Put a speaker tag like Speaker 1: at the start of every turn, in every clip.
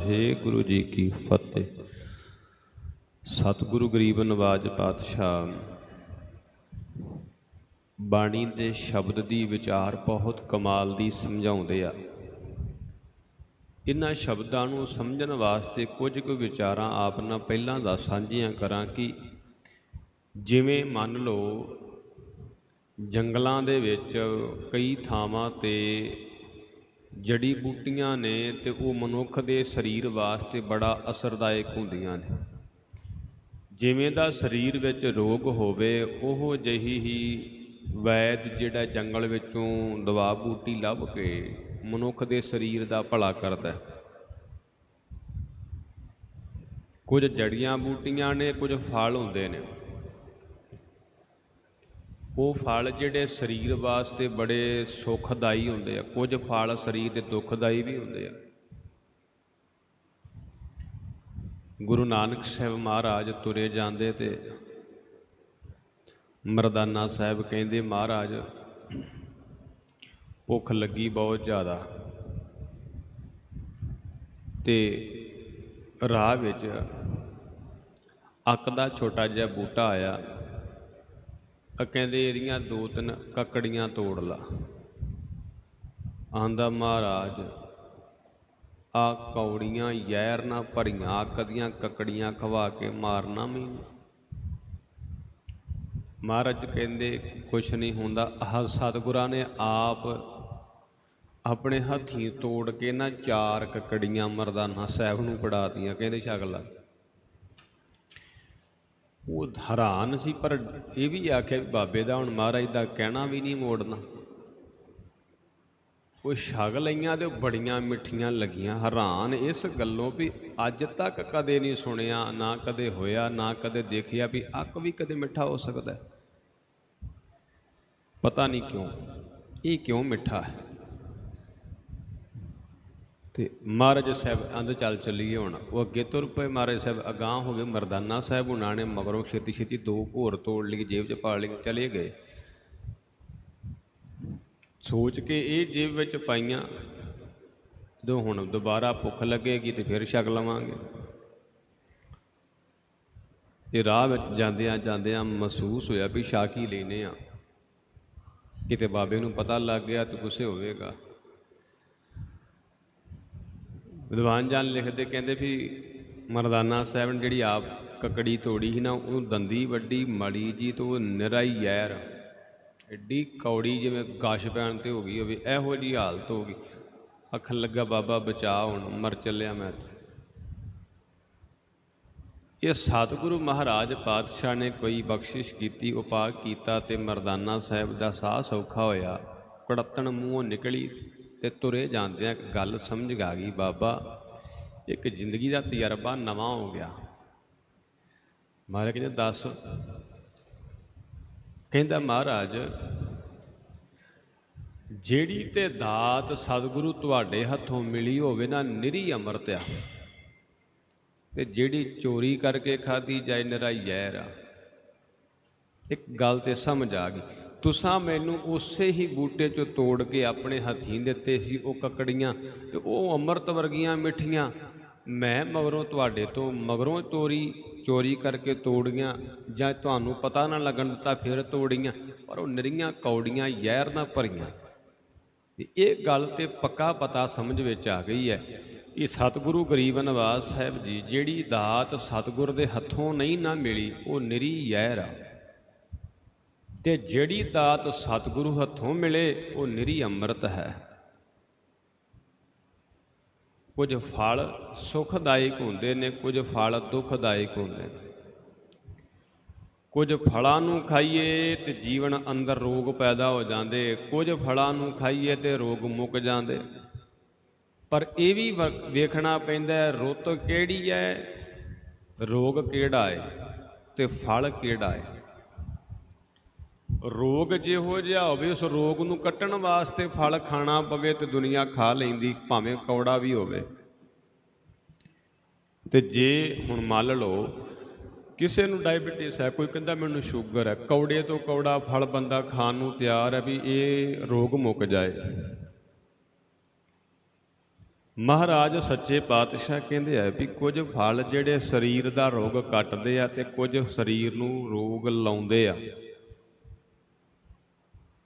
Speaker 1: ਵਾਹਿ ਗੁਰੂ ਜੀ ਕੀ ਫਤਿਹ। ਸਤਿਗੁਰੂ ਗਰੀਬ ਨਵਾਜ ਪਾਤਸ਼ਾਹ, ਬਾਣੀ ਦੇ ਸ਼ਬਦ ਦੀ ਵਿਚਾਰ ਬਹੁਤ ਕਮਾਲ ਦੀ ਸਮਝਾਉਂਦੇ ਆ। ਇਹਨਾਂ ਸ਼ਬਦਾਂ ਨੂੰ ਸਮਝਣ ਵਾਸਤੇ ਕੁਝ ਕੁ ਵਿਚਾਰਾਂ ਆਪ ਨਾਲ ਪਹਿਲਾਂ ਦਾ ਸਾਂਝੀਆਂ ਕਰਾਂ ਕਿ ਜਿਵੇਂ ਮੰਨ ਲਓ, ਜੰਗਲਾਂ ਦੇ ਵਿੱਚ ਕਈ ਥਾਵਾਂ ਤੇ ਜੜੀ ਬੂਟੀਆਂ ਨੇ ਤੇ ਉਹ ਮਨੁੱਖ ਦੇ ਸਰੀਰ ਵਾਸਤੇ ਬੜਾ ਅਸਰਦਾਇਕ ਹੁੰਦੀਆਂ ਨੇ। ਜਿਵੇਂ ਦਾ ਸਰੀਰ ਵਿੱਚ ਰੋਗ ਹੋਵੇ, ਉਹ ਜਿਹੀ ਹੀ ਵੈਦ ਜਿਹੜਾ ਜੰਗਲ ਵਿੱਚੋਂ ਦਵਾ ਬੂਟੀ ਲੱਭ ਕੇ ਮਨੁੱਖ ਦੇ ਸਰੀਰ ਦਾ ਭਲਾ ਕਰਦਾ ਕੁਝ ਜੜੀਆਂ ਬੂਟੀਆਂ ਨੇ, ਕੁਝ ਫਲ ਹੁੰਦੇ ਨੇ। ਉਹ ਫਲ ਜਿਹੜੇ ਸਰੀਰ ਵਾਸਤੇ ਬੜੇ ਸੁਖਦਾਈ ਹੁੰਦੇ ਆ। ਕੁਝ ਫਲ ਸਰੀਰ ਦੇ ਦੁੱਖਦਾਈ ਵੀ ਹੁੰਦੇ ਆ। ਗੁਰੂ ਨਾਨਕ ਸਾਹਿਬ ਮਹਾਰਾਜ ਤੁਰੇ ਜਾਂਦੇ ਤੇ ਮਰਦਾਨਾ ਸਾਹਿਬ ਕਹਿੰਦੇ, ਮਹਾਰਾਜ, ਭੁੱਖ ਲੱਗੀ ਬਹੁਤ ਜ਼ਿਆਦਾ। ਤੇ ਰਾਹ ਵਿੱਚ ਅੱਕ ਦਾ ਛੋਟਾ ਜਿਹਾ ਬੂਟਾ ਆਇਆ। ਆ ਕਹਿੰਦੇ ਇਹਦੀਆਂ ਦੋ ਤਿੰਨ ਕੱਕੜੀਆਂ ਤੋੜ ਲਾ। ਆਂਦਾ, ਮਹਾਰਾਜ ਆ ਕੌੜੀਆਂ ਯੈਰ ਨਾ ਭਰੀਆਂ ਅੱਕ ਕਦੀਆਂ ਕੱਕੜੀਆਂ ਖਵਾ ਕੇ ਮਾਰਨਾ ਮੈਨੂੰ? ਮਹਾਰਾਜ ਕਹਿੰਦੇ, ਕੁਛ ਨਹੀਂ ਹੁੰਦਾ। ਆਹ ਸਤਿਗੁਰਾਂ ਨੇ ਆਪ ਆਪਣੇ ਹੱਥੀਂ ਤੋੜ ਕੇ ਨਾ ਚਾਰ ਕੱਕੜੀਆਂ ਮਰਦਾਨਾ ਸਾਹਿਬ ਨੂੰ ਫੜਾਤੀਆਂ ਕਹਿੰਦੇ, ਛਕ ਲਾ। ਉਹ ਹੈਰਾਨ ਸੀ, ਪਰ ਇਹ ਵੀ ਆਖਿਆ ਵੀ ਬਾਬੇ ਦਾ ਹੁਣ ਮਹਾਰਾਜ ਦਾ ਕਹਿਣਾ ਵੀ ਨਹੀਂ ਮੋੜਨਾ। ਉਹ ਛਕ ਲਈਆਂ ਤੇ ਉਹ ਬੜੀਆਂ ਮਿੱਠੀਆਂ ਲੱਗੀਆਂ, ਹੈਰਾਨ ਇਸ ਗੱਲੋਂ ਵੀ ਅੱਜ ਤੱਕ ਕਦੇ ਨਹੀਂ ਸੁਣਿਆ, ਨਾ ਕਦੇ ਹੋਇਆ, ਨਾ ਕਦੇ ਦੇਖਿਆ ਵੀ ਅੱਕ ਵੀ ਕਦੇ ਮਿੱਠਾ ਹੋ ਸਕਦਾ। ਪਤਾ ਨਹੀਂ ਕਿਉਂ, ਇਹ ਕਿਉਂ ਮਿੱਠਾ ਹੈ? ਤੇ ਮਹਾਰਾਜ ਸਾਹਿਬ ਅੰਦ ਚੱਲ ਚੱਲੀਏ ਹੁਣ। ਉਹ ਅੱਗੇ ਤੁਰ ਪਏ ਮਹਾਰਾਜ ਸਾਹਿਬ, ਅਗਾਹ ਹੋ ਗਏ ਮਰਦਾਨਾ ਸਾਹਿਬ, ਉਹਨਾਂ ਨੇ ਮਗਰੋਂ ਛੇਤੀ ਛੇਤੀ ਦੋ ਘੋਰ ਤੋੜ ਲਈ ਜੇਬ 'ਚ ਪਾ ਲਈ ਚਲੇ ਗਏ। ਸੋਚ ਕੇ ਇਹ ਜੇਬ ਵਿੱਚ ਪਾਈਆਂ, ਜਦੋਂ ਹੁਣ ਦੁਬਾਰਾ ਭੁੱਖ ਲੱਗੇਗੀ ਤੇ ਫਿਰ ਛਕ ਲਵਾਂਗੇ। ਇਹ ਰਾਹ ਵਿੱਚ ਜਾਂਦਿਆਂ ਜਾਂਦਿਆਂ ਮਹਿਸੂਸ ਹੋਇਆ ਵੀ ਛਕ ਹੀ ਲੈਨੇ ਆ। ਕਿਤੇ ਬਾਬੇ ਨੂੰ ਪਤਾ ਲੱਗ ਗਿਆ ਤਾਂ ਗੁੱਸੇ ਹੋਵੇਗਾ। ਵਿਦਵਾਨ ਜਨ ਲਿਖਦੇ ਕਹਿੰਦੇ ਵੀ ਮਰਦਾਨਾ ਸਾਹਿਬ ਨੇ ਜਿਹੜੀ ਆਪ ਕਕੜੀ ਤੋੜੀ ਸੀ ਨਾ ਉਹ ਦੰਦੀ ਵੱਡੀ ਮੜੀ ਜੀ ਤੋਂ ਨਿਰਾ ਹੀ ਐਡੀ ਕੌੜੀ ਜਿਵੇਂ ਗਾਸ਼ ਪੈਣ ਤੇ ਹੋ ਗਈ ਹੋਵੇ, ਇਹੋ ਜੀ ਹਾਲਤ ਹੋ ਗਈ। ਅੱਖ ਲੱਗਾ, ਬਾਬਾ ਬਚਾ ਹੁਣ, ਮਰ ਚੱਲਿਆ ਮੈਂ ਇਹ ਸਤਿਗੁਰੂ ਮਹਾਰਾਜ ਪਾਤਸ਼ਾਹ ਨੇ ਕੋਈ ਬਖਸ਼ਿਸ਼ ਕੀਤੀ ਉਪਾਅ ਕੀਤਾ ਤੇ ਮਰਦਾਨਾ ਸਾਹਿਬ ਦਾ ਸਾਹ ਸੌਖਾ ਹੋਇਆ। ਕੜੱਤਣ ਮੂੰਹੋਂ ਨਿਕਲੀ। ਤੇ ਤੁਰੇ ਜਾਂਦਿਆਂ ਇੱਕ ਗੱਲ ਸਮਝ ਆ ਗਈ ਬਾਬਾ, ਇੱਕ ਜ਼ਿੰਦਗੀ ਦਾ ਤਜਰਬਾ ਨਵਾਂ ਹੋ ਗਿਆ। ਮਹਾਰਾਜ ਕਹਿੰਦੇ, ਦੱਸ। ਕਹਿੰਦਾ, ਮਹਾਰਾਜ, ਜਿਹੜੀ ਤੇ ਦਾਤ ਸਤਿਗੁਰੂ ਤੁਹਾਡੇ ਹੱਥੋਂ ਮਿਲੀ ਹੋਵੇ ਨਾ, ਨਿਰੀ ਅੰਮ੍ਰਿਤ ਆ। ਤੇ ਜਿਹੜੀ ਚੋਰੀ ਕਰਕੇ ਖਾਧੀ ਜਾਏ ਨਿਰਾ ਜ਼ਹਿਰ ਆ। ਇੱਕ ਗੱਲ ਤੇ ਸਮਝ ਆ ਗਈ। ਤੁਸਾਂ ਮੈਨੂੰ ਉਸੇ ਹੀ ਬੂਟੇ ਚੋਂ ਤੋੜ ਕੇ ਆਪਣੇ ਹੱਥੀਂ ਦਿੱਤੇ ਸੀ, ਉਹ ਕੱਕੜੀਆਂ ਤੇ ਉਹ ਅੰਮ੍ਰਿਤ ਵਰਗੀਆਂ ਮਿੱਠੀਆਂ। ਮੈਂ ਮਗਰੋਂ ਤੁਹਾਡੇ ਤੋਂ ਮਗਰੋਂ ਤੋਰੀ ਚੋਰੀ ਕਰਕੇ ਤੋੜੀਆਂ ਜਾਂ ਤੁਹਾਨੂੰ ਪਤਾ ਨਾ ਲੱਗਣ ਦਿੱਤਾ ਫਿਰ ਤੋੜੀਆਂ, ਪਰ ਉਹ ਨਰੀਆਂ ਕੌੜੀਆਂ ਜ਼ਹਿਰ ਨਾਲ ਭਰੀਆਂ। ਇਹ ਗੱਲ ਤੇ ਪੱਕਾ ਪਤਾ ਸਮਝ ਵਿੱਚ ਆ ਗਈ ਹੈ ਕਿ ਸਤਿਗੁਰੂ ਗਰੀਬ ਨਿਵਾਸ ਸਾਹਿਬ ਜੀ ਜਿਹੜੀ ਦਾਤ ਸਤਿਗੁਰ ਦੇ ਹੱਥੋਂ ਨਹੀਂ ਨਾ ਮਿਲੀ, ਉਹ ਨਿਰੀ ਜ਼ਹਿਰ ਆ। ਤੇ ਜਿਹੜੀ ਦਾਤ ਸਤਿਗੁਰੂ ਹੱਥੋਂ ਮਿਲੇ, ਉਹ ਨਿਰੀ ਅੰਮ੍ਰਿਤ ਹੈ। ਕੁਝ ਫਲ ਸੁਖਦਾਇਕ ਹੁੰਦੇ ਨੇ, ਕੁਝ ਫਲ ਦੁਖਦਾਇਕ ਹੁੰਦੇ ਨੇ। ਕੁਝ ਫਲਾਂ ਨੂੰ ਖਾਈਏ ਤੇ ਜੀਵਨ ਅੰਦਰ ਰੋਗ ਪੈਦਾ ਹੋ ਜਾਂਦੇ, ਕੁਝ ਫਲਾਂ ਨੂੰ ਖਾਈਏ ਤੇ ਰੋਗ ਮੁੱਕ ਜਾਂਦੇ। ਪਰ ਇਹ ਵੀ ਵ- ਵੇਖਣਾ ਪੈਂਦਾ ਰੁੱਤ ਕਿਹੜੀ ਹੈ, ਰੋਗ ਕਿਹੜਾ ਹੈ ਤੇ ਫਲ ਕਿਹੜਾ ਹੈ। ਰੋਗ ਜਿਹੋ ਜਿਹਾ ਹੋਵੇ, ਉਸ ਰੋਗ ਨੂੰ ਕੱਟਣ ਵਾਸਤੇ ਫਲ ਖਾਣਾ ਪਵੇ ਤੇ ਦੁਨੀਆ ਖਾ ਲੈਂਦੀ, ਭਾਵੇਂ ਕੌੜਾ ਵੀ ਹੋਵੇ। ਤੇ ਜੇ ਹੁਣ ਮੰਨ ਲਓ, ਕਿਸੇ ਨੂੰ ਡਾਇਬੀਟਿਸ ਹੈ, ਕੋਈ ਕਹਿੰਦਾ ਮੈਨੂੰ ਸ਼ੂਗਰ ਹੈ, ਕੌੜੇ ਤੋਂ ਕੌੜਾ ਫਲ ਬੰਦਾ ਖਾਣ ਨੂੰ ਤਿਆਰ ਹੈ ਵੀ ਇਹ ਰੋਗ ਮੁੱਕ ਜਾਏ। ਮਹਾਰਾਜ ਸੱਚੇ ਪਾਤਸ਼ਾਹ ਕਹਿੰਦੇ ਆ ਵੀ ਕੁਝ ਫਲ ਜਿਹੜੇ ਸਰੀਰ ਦਾ ਰੋਗ ਕੱਟਦੇ ਆ ਤੇ ਕੁਝ ਸਰੀਰ ਨੂੰ ਰੋਗ ਲਾਉਂਦੇ ਆ।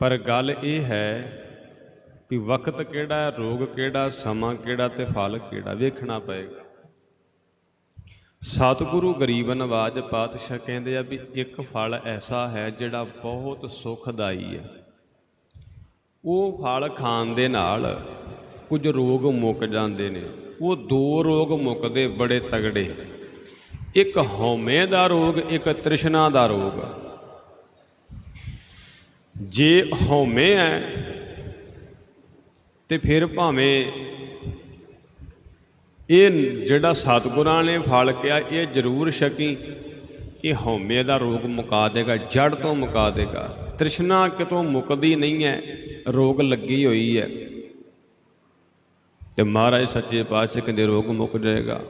Speaker 1: ਪਰ ਗੱਲ ਇਹ ਹੈ ਵੀ ਵਕਤ ਕਿਹੜਾ, ਰੋਗ ਕਿਹੜਾ, ਸਮਾਂ ਕਿਹੜਾ ਤੇ ਫਲ ਕਿਹੜਾ ਵੇਖਣਾ ਪਏਗਾ। ਸਤਿਗੁਰੂ ਗਰੀਬ ਨਵਾਜ ਪਾਤਸ਼ਾਹ ਕਹਿੰਦੇ ਆ ਵੀ ਇੱਕ ਫਲ ਐਸਾ ਹੈ ਜਿਹੜਾ ਬਹੁਤ ਸੁਖਦਾਈ ਹੈ। ਉਹ ਫਲ ਖਾਣ ਦੇ ਨਾਲ ਕੁਝ ਰੋਗ ਮੁੱਕ ਜਾਂਦੇ ਨੇ। ਉਹ ਦੋ ਰੋਗ ਮੁੱਕਦੇ ਬੜੇ ਤਗੜੇ। ਇੱਕ ਹਉਮੈ ਦਾ ਰੋਗ, ਇੱਕ ਤ੍ਰਿਸ਼ਨਾ ਦਾ ਰੋਗ। ਜੇ ਹਉਮੈ ਹੈ ਤੇ ਫਿਰ ਭਾਵੇਂ ਇਹ ਜਿਹੜਾ ਸਤਿਗੁਰਾਂ ਨੇ ਫਲ ਕਿਹਾ, ਇਹ ਜ਼ਰੂਰ ਛਕੀ ਇਹ ਹਉਮੈ ਦਾ ਰੋਗ ਮੁਕਾ ਦੇਗਾ, ਜੜ ਤੋਂ ਮੁਕਾ ਦੇਗਾ। ਤ੍ਰਿਸ਼ਨਾ ਕਿਤੋਂ ਮੁਕਦੀ ਨਹੀਂ ਹੈ ਰੋਗ ਲੱਗੀ ਹੋਈ ਹੈ ਤੇ ਮਹਾਰਾਜ ਸੱਚੇ ਪਾਤਸ਼ਾਹ ਕਹਿੰਦੇ, ਰੋਗ ਮੁੱਕ ਜਾਏਗਾ।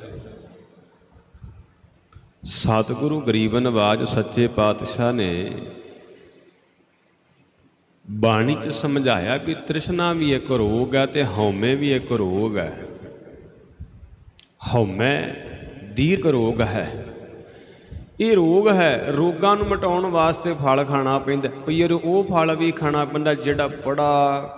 Speaker 1: ਸਤਿਗੁਰੂ ਗਰੀਬ ਨਵਾਜ ਸੱਚੇ ਪਾਤਸ਼ਾਹ ਨੇ ਬਾਣੀ ਚ ਸਮਝਾਇਆ ਵੀ ਤ੍ਰਿਸ਼ਨਾ ਵੀ ਇੱਕ ਰੋਗ ਹੈ ਤੇ ਹਉਮੈ ਵੀ ਇੱਕ ਰੋਗ ਹੈ। ਹਉਮੈ ਦੀਰਘ ਰੋਗ ਹੈ। ਇਹ ਰੋਗ ਹੈ, ਰੋਗਾਂ ਨੂੰ ਮਟਾਉਣ ਵਾਸਤੇ ਫਲ ਖਾਣਾ ਪੈਂਦਾ। ਪਰ ਉਹ ਫਲ ਵੀ ਖਾਣਾ ਪੈਂਦਾ ਜਿਹੜਾ ਬੜਾ